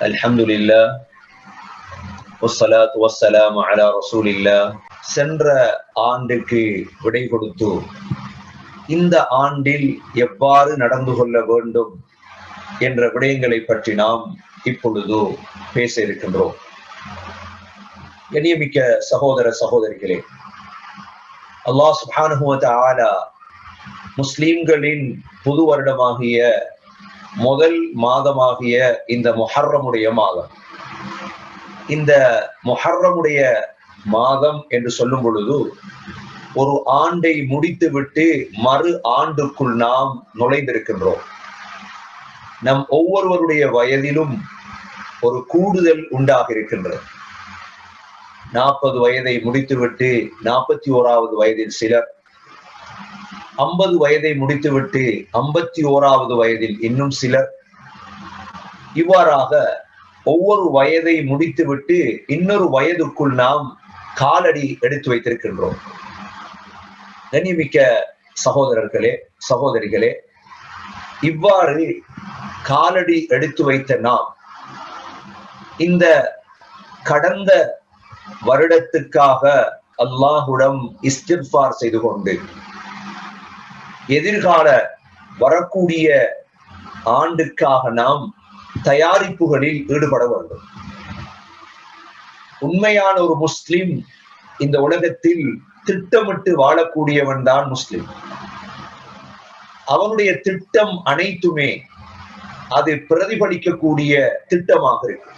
அல்ஹம்து இல்லா ஒசலாத் ஒசலாம் அலா ரசூல் இல்லா சென்ற ஆண்டுக்கு விடை கொடுத்து இந்த ஆண்டில் எவ்வாறு நடந்து கொள்ள வேண்டும் என்ற விடயங்களை பற்றி நாம் இப்பொழுது பேச இருக்கின்றோம். கண்ணியமிக்க சகோதர சகோதரிகளே அல்லாஹ் சுபானுவத் ஆலா முஸ்லீம்களின் புது வருடமாகிய முதல் மாதமாகிய இந்த முஹர்ரமுடைய மாதம். இந்த முஹர்ரமுடைய மாதம் என்று சொல்லும் பொழுது ஒரு ஆண்டை முடித்துவிட்டு மறு ஆண்டுக்குள் நாம் நுழைந்திருக்கின்றோம். நம் ஒவ்வொருவருடைய வயதிலும் ஒரு கூடுதல் உண்டாக இருக்கின்றது நாற்பது வயதை முடித்துவிட்டு நாற்பத்தி ஓராவது வயதில் சிலர் ஐம்பது வயதை முடித்துவிட்டு ஐம்பத்தி ஓராவது வயதில் இன்னும் சிலர் இவ்வாறாக ஒவ்வொரு வயதை முடித்துவிட்டு இன்னொரு வயதுக்குள் நாம் காலடி எடுத்து வைத்திருக்கின்றோம். கண்ணியமிக்க சகோதரர்களே சகோதரிகளே இவ்வாறு காலடி எடுத்து வைத்த நாம் இந்த கடந்த வருடத்துக்காக அல்லாஹுடம் இஸ்திர்பார் செய்து கொண்டு எதிர்கால வரக்கூடிய ஆண்டுக்காக நாம் தயாரிப்புகளில் ஈடுபட வேண்டும். உண்மையான ஒரு முஸ்லிம் இந்த உலகத்தில் திட்டமிட்டு வாழக்கூடியவன் தான் முஸ்லிம். அவனுடைய திட்டம் அனைத்துமே அது பிரதிபலிக்கக்கூடிய திட்டமாக இருக்கு.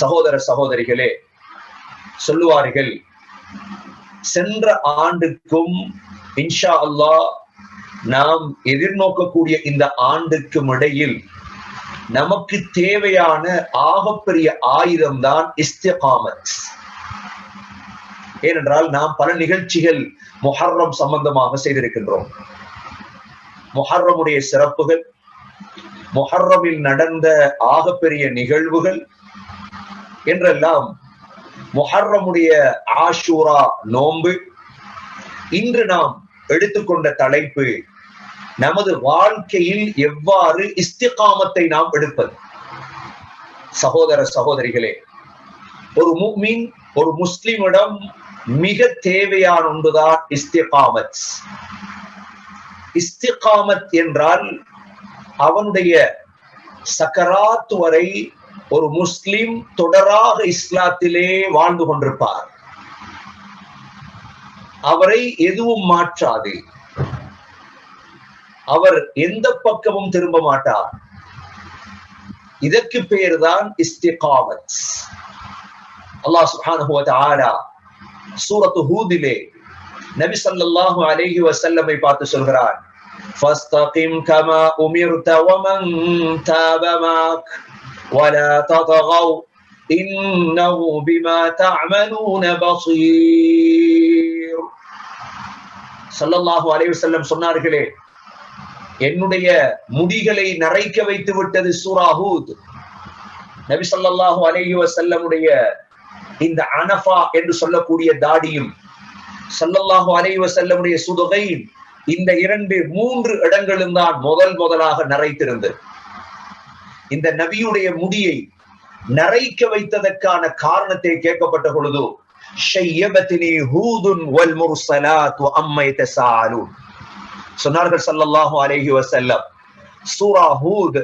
சகோதர சகோதரிகளே சொல்லுவார்கள் சென்ற ஆண்டுக்கும் இன்ஷா அல்லாஹ் நாம் எதிர்நோக்கக்கூடிய இந்த ஆண்டுக்கும் இடையில் நமக்கு தேவையான ஆகப்பெரிய ஆயுதம் தான் இஸ்திகாமத். ஏனென்றால் நாம் பல நிகழ்ச்சிகள் மொஹர்ரம் சம்பந்தமாக செய்திருக்கின்றோம். மொஹர்ரமுடைய சிறப்புகள் மொஹர்ரமில் நடந்த ஆகப்பெரிய நிகழ்வுகள் என்றெல்லாம் மொஹர்ரமுடைய ஆஷூரா நோன்பு இன்று நாம் எடுத்துக்கொண்ட தலைப்பு நமது வாழ்க்கையில் எவ்வாறு இஸ்திகாமத்தை நாம் எடுப்பது? சகோதர சகோதரிகளே ஒரு முக்மின் ஒரு முஸ்லிமிடம் மிக தேவையான ஒன்றுதான் இஸ்திகாமத். இஸ்திகாமத் என்றால் அவனுடைய சக்கராத்து வரை ஒரு முஸ்லிம் தொடராக இஸ்லாத்திலே வாழ்ந்து கொண்டிருப்பார். அவரை எதுவும் மாற்றாது அவர் எந்த பக்கமும் திரும்ப மாட்டார் இதற்கு பெயர்தான் இஸ்திகாமத் அல்லாஹ் சுப்ஹானஹு வ தஆலா சூரத்து ஹூதிலே நபி ஸல்லல்லாஹு அலைஹி வஸல்லமை பார்த்து சொல்கிறார் فاستقم كما أمرت ومن تاب معك ولا تطغوا إنه بما تعملون بصير சல்லல்லாஹு அலைஹி வஸல்லம் சொன்னார்களே என்னுடைய முடிகளை நரைக்க வைத்து விட்டது சூராஹூத் நபி ஸல்லல்லாஹு அலைஹி வஸல்லமுடைய இந்த அனஃபா என்று சொல்லக்கூடிய தாடியும் சல்லல்லாஹு அலைஹி வஸல்லமுடைய சுதுகை இந்த இரண்டு மூன்று இடங்களும் தான் முதல் முதலாக நரைத்திருந்தது இந்த நபியுடைய முடியை நரைக்க வைத்ததற்கான காரணத்தை கேட்கப்பட்ட பொழுது ஹூதுன் சொன்னார்கள் சல்லல்லாஹு சூரா ஹூத்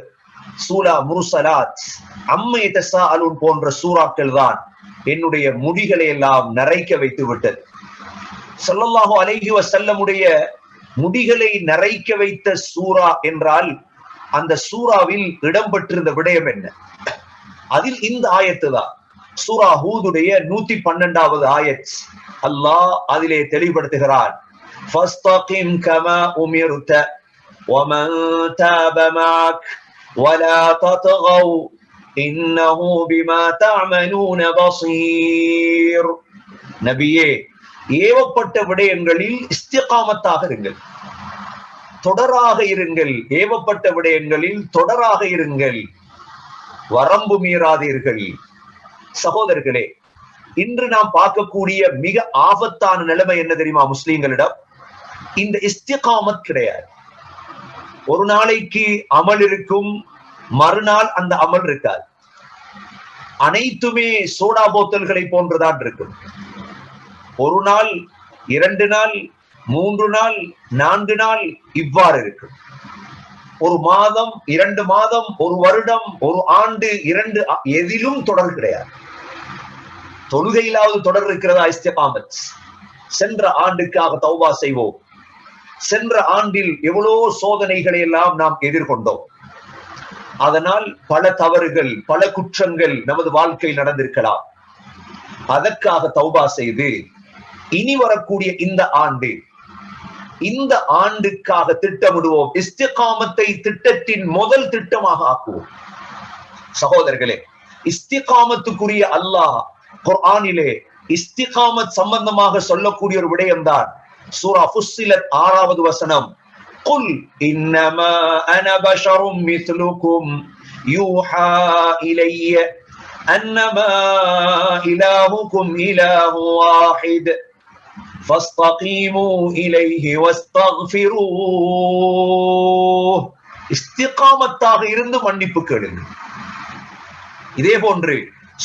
அம்மை அலுன் போன்ற சூறாக்கள் தான் என்னுடைய முடிகளை எல்லாம் நரைக்க வைத்து விட்டது. சல்லல்லாஹு அலைஹி வசல்லமுடைய முடிகளை நரைக்க வைத்த சூரா என்றால் அந்த சூறாவில் இடம்பெற்றிருந்த விடயம் என்ன? அதில் இந்த ஆயத்து தான் சூரா ஹூதுடைய நூத்தி பன்னெண்டாவது ஆயத் அல்லாஹ் அதிலே தெளிவுபடுத்துகிறான் فاستقم كما أمرت ومن تاب معك ولا تطغوا إنه بما تعملون بصير நபியே ஏவப்பட்ட விடயங்களில் இஸ்திகாமத்தாக இருங்கள் தொடராக இருங்கள் ஏவப்பட்ட விடயங்களில் தொடராக இருங்கள் வரம்பு மீறாதீர்கள். சகோதரர்களே இன்று நாம் பார்க்கக்கூடிய மிக ஆபத்தான நிலைமை என்ன தெரியுமா முஸ்லீம்களிடம்? இந்த இஸ்திகாமத் கிடையாது. ஒரு நாளைக்கு அமல் இருக்கும் மறுநாள் அந்த அமல் இருக்காது. அனைத்துமே சோடா போத்தல்களை போன்றுதான் இருக்கும். ஒரு நாள் இரண்டு நாள் மூன்று நாள் நான்கு நாள் இவ்வாறு இருக்கும். ஒரு மாதம் இரண்டு மாதம் ஒரு வருடம் ஒரு ஆண்டு இரண்டு எதிலும் தொடர் கிடையாது. தொழுகையிலாவது தொடர் இருக்கிறதா இஸ்திகாமத்? சென்ற ஆண்டுக்காக தௌபா செய்வோம். சென்ற ஆண்டில் எவ்வளோ சோதனைகளை எல்லாம் நாம் எதிர்கொண்டோம். அதனால் பல தவறுகள் பல குற்றங்கள் நமது வாழ்க்கையில் நடந்திருக்கலாம். அதற்காக தௌபா செய்து இனி வரக்கூடிய இந்த ஆண்டு இந்த ஆண்டுக்காக திட்டமிடுவோம். இஸ்திகாமத்தை திட்டத்தின் முதல் திட்டமாக ஆக்குவோம். சகோதரர்களே இஸ்திகாமத்துக்குரிய அல்லாஹ் குர்ஆனிலே இஸ்திகாமத் சம்பந்தமாக சொல்லக்கூடிய ஒரு விடயம்தான் சூரா ஃபுஸ்ஸிலத் ஆறாவது வசனம். குல் இன்னமா அன பஷரும் மிஸ்லுக்கும் யூஹா இலைய அன்னமா இலாஹுக்கும் இலாஹு வாஹித். فاستقيموا إليه واستغفروه இஸ்திகாமத்தாக இருந்து மன்னிப்பு கேளுங்க இதே போன்று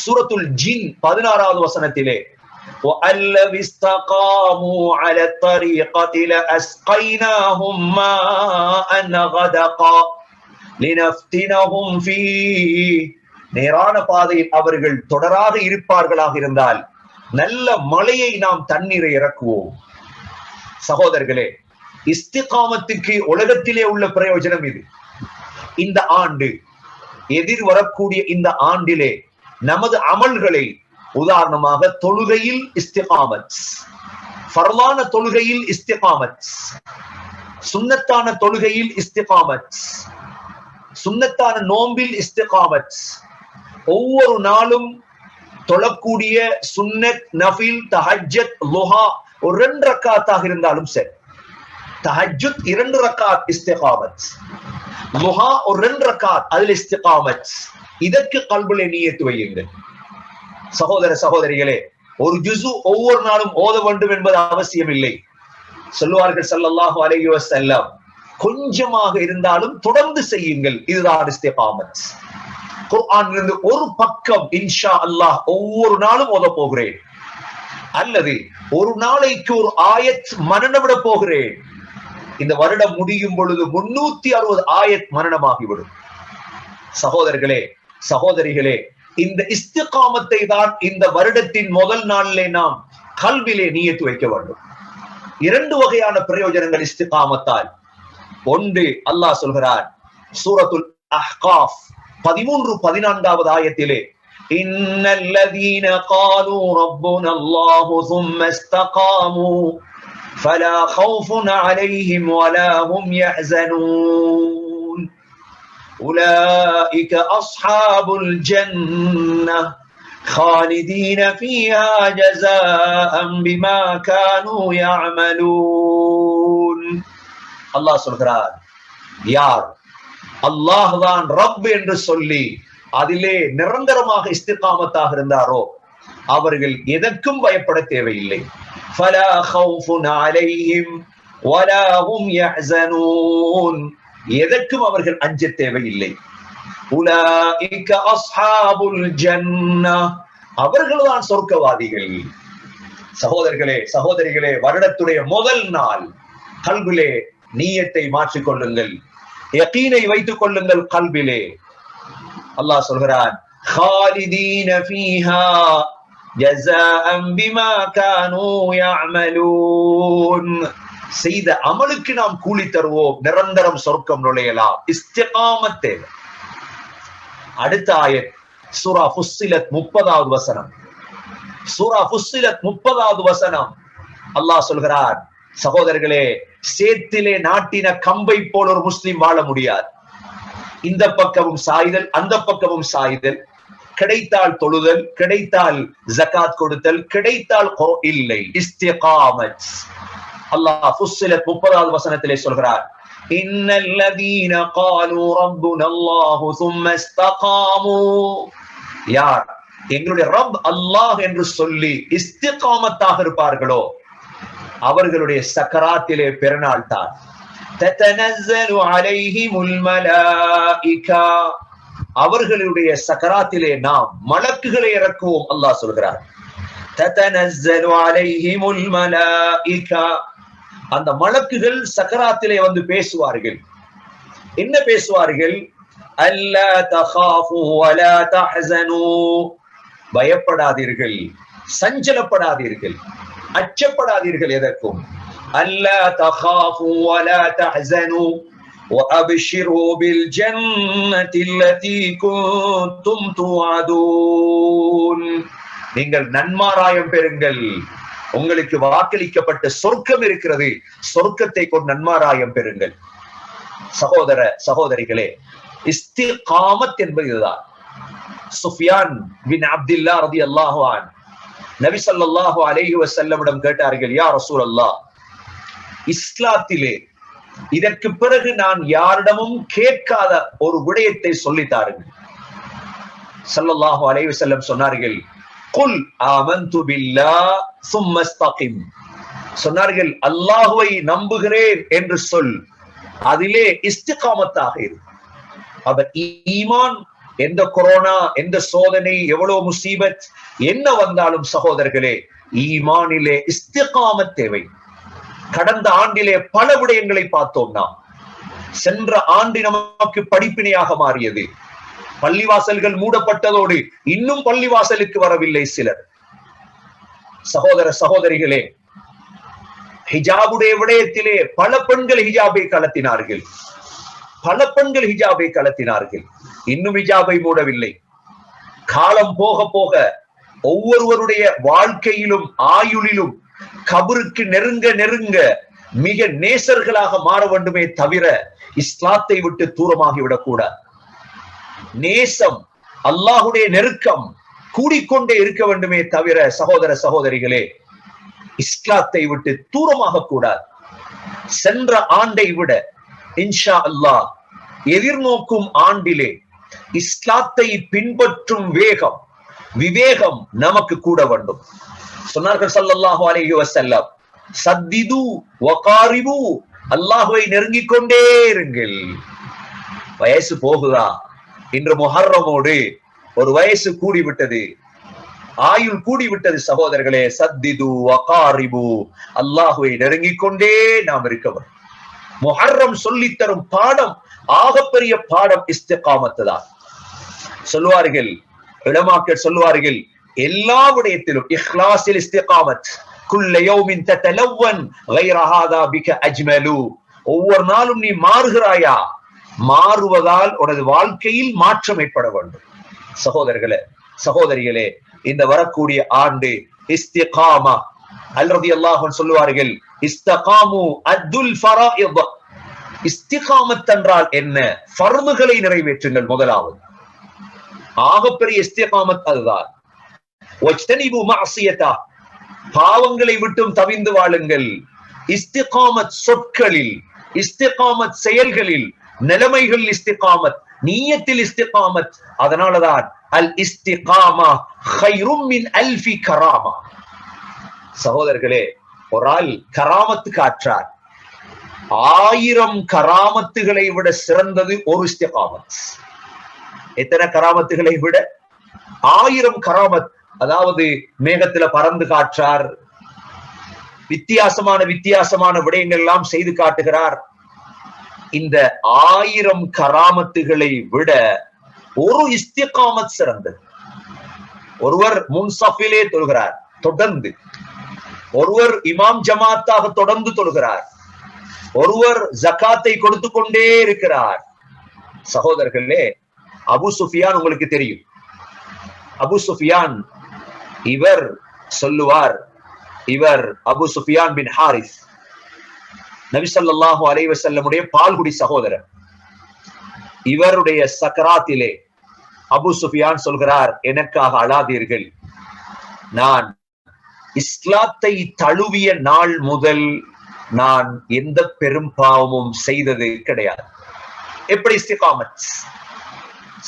சூரத்துல் ஜின் பதினாறாவது வசனத்திலே وأن لو استقاموا على الطريقة لأسقيناهم ماء غدقا لنفتنهم فيه நேரான பாதையில் அவர்கள் தொடராக இருப்பார்களாக இருந்தால் நல்ல மழையை நாம் தண்ணீரை இறக்குவோம். சகோதரர்களே இஸ்திகாமத்துக்கு உலகத்திலே உள்ள பிரயோஜனம் இது. இந்த ஆண்டு எதிர் வரக்கூடிய இந்த ஆண்டிலே நமது அமல்களை உதாரணமாக தொழுகையில் இஸ்திகாமத் ஃபர்லான தொழுகையில் இஸ்திகாமத் சுன்னத்தான தொழுகையில் இஸ்திகாமத் சுன்னத்தான நோம்பில் இஸ்திகாமத் ஒவ்வொரு நாளும் தொழக்கூடிய சுன்னத் நஃபில் தஹஜத் லுஹா ஒரு ரெண்டு ரக்காத்தாக இருந்தாலும் சரி. தஹஜுத் இரண்டு ரக்காத் இஸ்திகாமத். லுஹா ஒரு ரெண்டு ரக்காத் அதில் இஸ்திகாமத். இதற்கு கல்விலே நீயத்து வையுங்கள். சகோதர சகோதரிகளே ஒரு ஜுசு ஒவ்வொரு நாளும் ஓத வேண்டும் என்பது அவசியம் இல்லை சொல்லுவார்கள் ஸல்லல்லாஹு அலைஹி வஸல்லம் கொஞ்சமாக இருந்தாலும் தொடர்ந்து செய்யுங்கள். இதுதான் இஸ்திகாமத். குர்ஆனிலிருந்து ஒரு பக்கம் இன்ஷா அல்லாஹ் ஒவ்வொரு நாளும் ஓத போகிறேன். அல்லது ஒரு நாளைக்கு ஒரு ஆயத் மரணமிட போகிறேன். இந்த வருடம் முடியும் பொழுது முன்னூத்தி அறுபது ஆயத் மரணமாகிவிடும். சகோதரர்களே சகோதரிகளே இந்த இஸ்திகாமத்தை தான் இந்த வருடத்தின் முதல் நாளிலே நாம் கல்விலே நீயத்து வைக்க வேண்டும். இரண்டு வகையான பிரயோஜனங்கள் இஸ்திகாமத்தால். ஒன்று அல்லாஹ் சொல்கிறார் சூரத்துல் அஹ்காஃப். பதிமூன்று பதினான்காவது ஆயத்திலே إن الذين قالوا ربنا الله ثم استقاموا فلا خوف عليهم ولا هم يحزنون أولئك أصحاب الجنة خالدين فيها جزاء بما كانوا يعملون الله சொல்கிறார் யார் அல்லாஹ் ரப் என்று சொல்லி அதிலே நிரந்தரமாக இஸ்திகாமத்தாக இருந்தாரோ அவர்கள் எதற்கும் பயப்பட தேவையில்லை. எதற்கும் அவர்கள் அஞ்ச தேவையில்லை அவர்கள்தான் சொர்க்கவாதிகள் சகோதரர்களே சகோதரிகளே வருடத்துடைய முதல் நாள் கல்விலே நீயத்தை மாற்றிக்கொள்ளுங்கள் யக்கீனை வைத்துக் கொள்ளுங்கள் கல்விலே. அல்லாஹ் சொல்கிறான் செய்த அமலுக்கு நாம் கூலி தருவோம் நிரந்தரம் சொர்க்கம் நுழையலாம் இஸ்திகாமத் தேவை அடுத்த ஆயத் சூரா ஃபுஸ்ஸிலத் முப்பதாவது வசனம் சூரா ஃபுஸ்ஸிலத் முப்பதாவது வசனம் அல்லாஹ் சொல்கிறார் சகோதரர்களே சேத்திலே நாட்டின கம்பை போல ஒரு முஸ்லிம் வாழ முடியாது இந்த பக்கமும் சாய்தல் அந்த பக்கமும் சாய்தல் கிடைத்தால் தொழுதல் கிடைத்தால் ஜகாத் கொடுத்தல் கிடைத்தால் கொ- இல்லை இஸ்திகாமத் அல்லாஹ் ஃபுஸ்ஸிலத் முப்பதாவது வசனத்திலே சொல்கிறார் إن الذين قالوا ربنا الله ثم استقاموا யார் எங்களுடைய ரப் அல்லாஹ் என்று சொல்லி இஸ்திகாமத்தாக இருப்பார்களோ அவர்களுடைய சக்கராத்திலே பிறநாள் தான் அவர்களுடைய சக்கராத்திலே நாம் மலக்குகளை இறக்குவோம் அல்லாஹ் சொல்கிறார். அந்த மலக்குகள் சக்கராத்திலே வந்து பேசுவார்கள். என்ன பேசுவார்கள்? அல்லா தஹாஃபு வலா தஹசனு பயப்படாதீர்கள் சஞ்சலப்படாதீர்கள். அச்சப்படாதீர்கள் எதற்கும் அல்லா தகாஃபு வலா தஹ்சனு وأبشروا بالجنة التي كنتم توعدون நீங்கள் நன்மாராயம் பெறுங்கள் உங்களுக்கு வாக்களிக்கப்பட்ட சொர்க்கம் இருக்கிறது சொர்க்கத்தை கொண்டு நன்மாராயம் பெறுங்கள் சகோதர சகோதரிகளே இஸ்திகாமத் என்பது இதுதான் சுஃபியான் பின் அப்துல்லா ரதி அல்லாஹான் நபி சல்லாஹு அலேஹி வசல்லமிடம் கேட்டார்கள் யா ரசூல் அல்லாஹ் இஸ்லாத்திலே இதற்கு பிறகு நான் யாரிடமும் கேட்காத ஒரு விடயத்தை சொல்லித்தார்கள் ஸல்லல்லாஹு அலைஹி செல்லம் சொன்னார்கள் குல் ஆமந்து பில்லா சும்மஸ்தகிம் சொன்னார்கள் அல்லாஹுவை நம்புகிறேன் என்று சொல் அதிலே இஸ்திகாமத்தாக இரு. அவர் ஈமான் எந்த கொரோனா எந்த சோதனை எவ்வளவு முசீபத் என்ன வந்தாலும் சகோதரர்களே ஈமானிலே இஸ்திகாம தேவை. கடந்த ஆண்டிலே பல விடயங்களை பார்த்தோம் சென்ற ஆண்டு நமக்கு படிப்பினையாக மாறியது. பள்ளிவாசல்கள் மூடப்பட்டதோடு இன்னும் பள்ளிவாசலுக்கு வரவில்லை சிலர். சகோதர சகோதரிகளே ஹிஜாபுடைய விடயத்திலே பல பெண்கள் ஹிஜாபை கலத்தினார்கள். பல பெண்கள் ஹிஜாபை கலத்தினார்கள். இன்னும் இஜாபை மூடவில்லை. காலம் போக போக ஒவ்வொருவருடைய வாழ்க்கையிலும் ஆயுளிலும் கபருக்கு நெருங்க நெருங்க மிக நேசர்களாக மாற வேண்டுமே தவிர இஸ்லாத்தை விட்டு தூரமாகி விடக்கூடாது. நேசம் அல்லாஹுடைய நெருக்கம் கூடிக்கொண்டே இருக்க வேண்டுமே தவிர சகோதர சகோதரிகளே இஸ்லாத்தை விட்டு தூரமாக கூடாது. சென்ற ஆண்டை விட இன்ஷா அல்லாஹ் எதிர்நோக்கும் ஆண்டிலே இஸ்லாத்தை பின்பற்றும் வேகம் விவேகம் நமக்கு கூட வேண்டும். சொன்னார்கள் ஸல்லல்லாஹு அலைஹி வஸல்லம் சத்திது வகாரிபு அல்லாஹுவை நெருங்கிக் கொண்டே இருங்கள். வயசு போகுதா? இன்று முஹர்ரமோடு ஒரு வயசு கூடிவிட்டது. ஆயுள் கூடிவிட்டது சகோதரர்களே சத்திது வகாரிபு அல்லாஹுவை நெருங்கிக் கொண்டே நாம் இருக்கவர் முஹர்ரம் சொல்லித்தரும் பாடம் ஆகப்பெரிய பாடம் இஸ்திகாமத்து தான் சொல்லுவார்கள் இளமாக்கள் சொல்லுவார்கள் எல்லா விடயத்திலும் இஹ்லாசில் இஸ்திகாமத். குல்ல யோமின் தலவன் கைரஹாதா பிக அஜ்மலு. ஒவ்வொரு நாளும் நீ மாறுகிறாயா? மாறுவதால் உனது வாழ்க்கையில் மாற்றம் ஏற்பட வேண்டும். சகோதரர்களே சகோதரிகளே இந்த வரக்கூடிய ஆண்டு இஸ்திகாமா அல்ரதி அல்லாஹன் சொல்லுவார்கள் இஸ்தகாமு அப்துல் ஃபரா இஸ்திகாமத் என்றால் என்ன? ஃபர்துகளை நிறைவேற்றுங்கள் முதலாவது. ஆகப்பெரிய இஸ்திகாமத் அதுதான். பாவங்களை விட்டும் தவிந்து வாழுங்கள். இஸ்திகாமத் சொற்களில் இஸ்திகாமத் செயல்களில் நிலைமைகள் இஸ்திகாமத் நீயத்தில் இஸ்திகாமத் அதனாலதான் அல் இஸ்திகாமா ஹைரும் மின் அல்ஃபி கராமா. சகோதரர்களே ஒரு ஆள் கராமத்து காற்றார். ஆயிரம் கராமத்துகளை விட சிறந்தது ஒரு இஸ்திகாமத். எத்தனை கராமத்துகளை விட? ஆயிரம் கராமத். அதாவது மேகத்துல பறந்து காற்றார். வித்தியாசமான வித்தியாசமான விடயங்கள் எல்லாம் செய்து காட்டுகிறார். இந்த ஆயிரம் கராமத்துகளை விட ஒரு இஸ்திகாமத் சிறந்தது. ஒருவர் முன்சஃபிலே தொழுகிறார் தொடர்ந்து. ஒருவர் இமாம் ஜமாத்தாக தொடர்ந்து தொழுகிறார். ஒருவர் ஜக்காத்தை கொடுத்து கொண்டே இருக்கிறார். சகோதரர்களே அபு சுஃபியான் உங்களுக்கு தெரியும். அபு சுஃபியான் இவர் சொல்லுவார் இவர் அபு சுஃபியான் பின் ஹாரிஸ். நபிசல்லாஹு ஸல்லல்லாஹு அலைஹி பால்குடி சகோதரர். இவருடைய சக்கராத்திலே அபு சுஃபியான் சொல்கிறார் எனக்காக அழாதீர்கள். நான் இஸ்லாத்தை தழுவிய நாள் முதல் நான் எந்த பெரும் பாவமும் செய்தது கிடையாது. எப்படி இஸ்திகாமத்?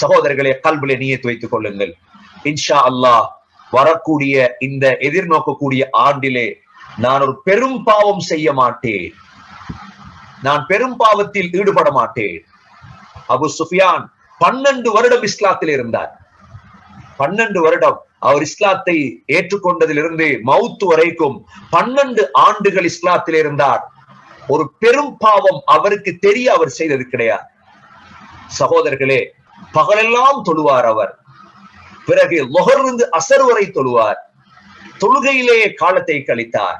சகோதரர்களே கல்வில நீயத்து வைத்துக் கொள்ளுங்கள். இன்ஷா அல்லாஹ் வரக்கூடிய இந்த எதிர்நோக்கக்கூடிய ஆண்டிலே நான் ஒரு பெரும் பாவம் செய்ய மாட்டேன். நான் பெரும் பாவத்தில் ஈடுபட மாட்டேன். அபு சுஃபியான் பன்னெண்டு வருடம் இஸ்லாத்தில் இருந்தார். பன்னெண்டு வருடம் அவர் இஸ்லாத்தை ஏற்றுக்கொண்டதிலிருந்து மவுத்து வரைக்கும் பன்னெண்டு ஆண்டுகள் இஸ்லாத்தில் இருந்தார். ஒரு பெரும் பாவம் அவருக்கு தெரிய அவர் செய்தது கிடையாது. சகோதரர்களே பகலெல்லாம் தொழுவார் அவர். பிறகு லொகர்ந்து அசர் வரை தொழுவார். தொழுகையிலேயே காலத்தை கழித்தார்.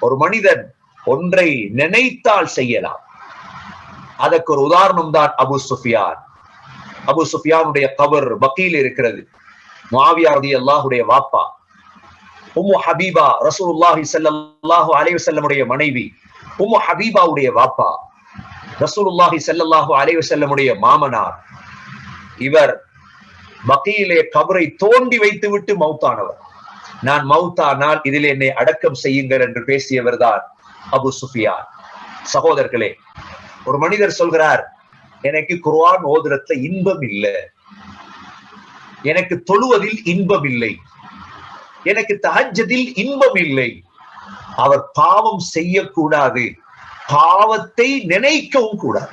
ஒரு மனிதன் ஒன்றை நினைத்தால் செய்யலாம். அதற்கு ஒரு உதாரணம் தான் அபு சுஃபியான். அபு சுஃபியானுடைய கவர் பக்கீல் இருக்கிறது. மாவியாரதி அல்லாஹுடைய வாப்பா உம்மு ஹபீபா ரசூல்லாஹி ஸல்லல்லாஹு அலைவசல்லமுடைய மனைவி உம்மு ஹபீபாவுடைய வாப்பா ரசூலுல்லாஹி ஸல்லல்லாஹு அலைவசல்லமுடைய மாமனார். இவர் பக்கியிலே கபரை தோண்டி வைத்து விட்டு மௌத்தானவர். நான் மௌத்தானால் இதில் என்னை அடக்கம் செய்யுங்கள் என்று பேசியவர் தான் அபு சுஃபியான். சகோதரர்களே ஒரு மனிதர் சொல்கிறார் எனக்கு குர்ஆன் ஓதுறதுல இன்பம் இல்லை. எனக்கு தொழுவதில் இன்பம் இல்லை எனக்கு தஹஜ்ஜதில் இன்பம் இல்லை அவர் பாவம் செய்யக்கூடாது. பாவத்தை நினைக்கவும் கூடாது.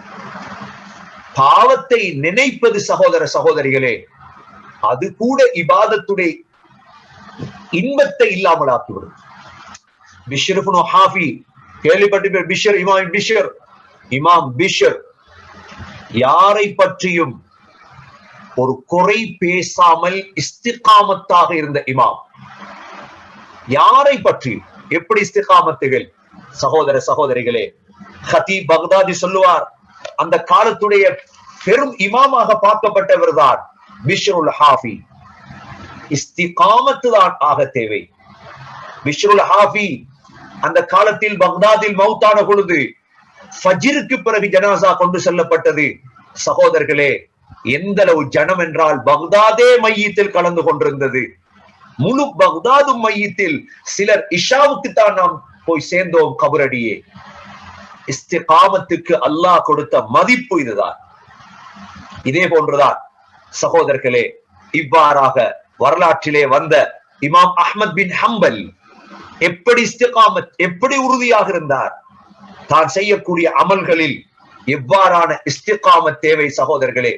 பாவத்தை நினைப்பது சகோதர சகோதரிகளே அது கூட இபாதத்துடைய இன்பத்தை இல்லாமல் ஆக்கிவிடும் பிஷர் ஹாஃபி கேள்விப்பட்டு பிஷர் இமாம் பிஷர் இமாம் பிஷர். யாரை பற்றியும் ஒரு குறை பேசாமல் இஸ்திகாமத்தாக இருந்த இமாம். யாரை பற்றி? எப்படி இஸ்திகாமத்துகள் சகோதர சகோதரிகளே ஹதி பக்தாதி சொல்லுவார் அந்த காலத்துடைய பெரும் இமாமாக பார்க்கப்பட்டவர் தான் பிஷ்ருல் ஹாஃபி. இஸ்திகாமத்து தான் ஆக தேவை. பிஷ்ருல் ஹாஃபி அந்த காலத்தில் பக்தாதில் மௌத்தான பொழுது ஃபஜிருக்கு பிறகு ஜனாசா கொண்டு செல்லப்பட்டது. சகோதரர்களே எந்த அளவு ஜனம் என்றால் பக்தாதே மையத்தில் கலந்து கொண்டிருந்தது. முழு பகுதாது மையத்தில் சிலர் இஷாவுக்கு தான் நாம் போய் சேர்ந்தோம் கபரடியே. இஸ்திகாமத்துக்கு அல்லாஹ் கொடுத்த மதிப்பு இதுதான். இதே போன்றுதான் சகோதரர்களே இவ்வாறாக வரலாற்றிலே வந்த இமாம் அஹ்மத் பின் ஹம்பல் எப்படி இஸ்திகாமத் எப்படி உறுதியாக இருந்தார்? தான் செய்யக்கூடிய அமல்களில் எவ்வாறான இஸ்திகாமத் தேவை சகோதரர்களே?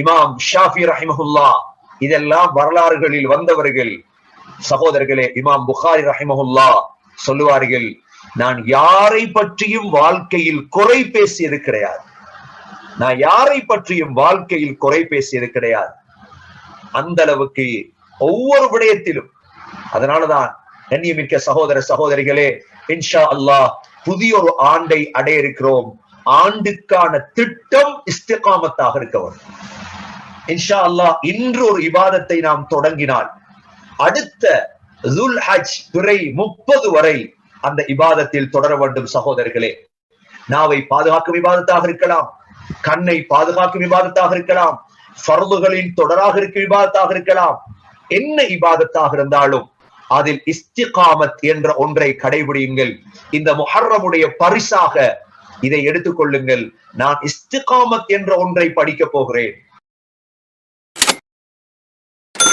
இமாம் ஷாஃபி ரஹிமஹுல்லா. இதெல்லாம் வரலாறுகளில் வந்தவர்கள். சகோதரர்களே இமாம் புகாரி ரஹிமஹுல்லா சொல்லுவார்கள் நான் யாரை பற்றியும் வாழ்க்கையில் குறை பேசியது கிடையாது. நான் யாரை பற்றியும் வாழ்க்கையில் குறை பேசியது கிடையாது. அந்த அளவுக்கு ஒவ்வொரு விடயத்திலும். அதனாலதான் கண்ணியமிக்க சகோதர சகோதரிகளே இன்ஷா அல்லாஹ் புதிய ஒரு ஆண்டை அடைய இருக்கிறோம் ஆண்டுக்கான திட்டம் இஸ்திகாமத்தாக இருக்கவர் இன்ஷா அல்லாஹ் இன்று ஒரு இபாதத்தை நாம் தொடங்கினால் அடுத்த துல் ஹஜ் பிறை முப்பது வரை அந்த இபாதத்தில் தொடர வேண்டும் சகோதரர்களே. நாவை பாதுகாக்கும் விவாதத்தாக இருக்கலாம் கண்ணை பாதுகாக்கும் விவாதத்தாக இருக்கலாம் ஃபர்துகளின் தொடராக இருக்கும் விவாதத்தாக இருக்கலாம். என்ன இபாதத்தாக இருந்தாலும் அதில் இஸ்திகாமத் என்ற ஒன்றை கடைபிடியுங்கள். இந்த முஹர்ரமுடைய பரிசாக இதை எடுத்துக்கொள்ளுங்கள். நான் இஸ்திகாமத் என்ற ஒன்றை படிக்க போகிறேன்.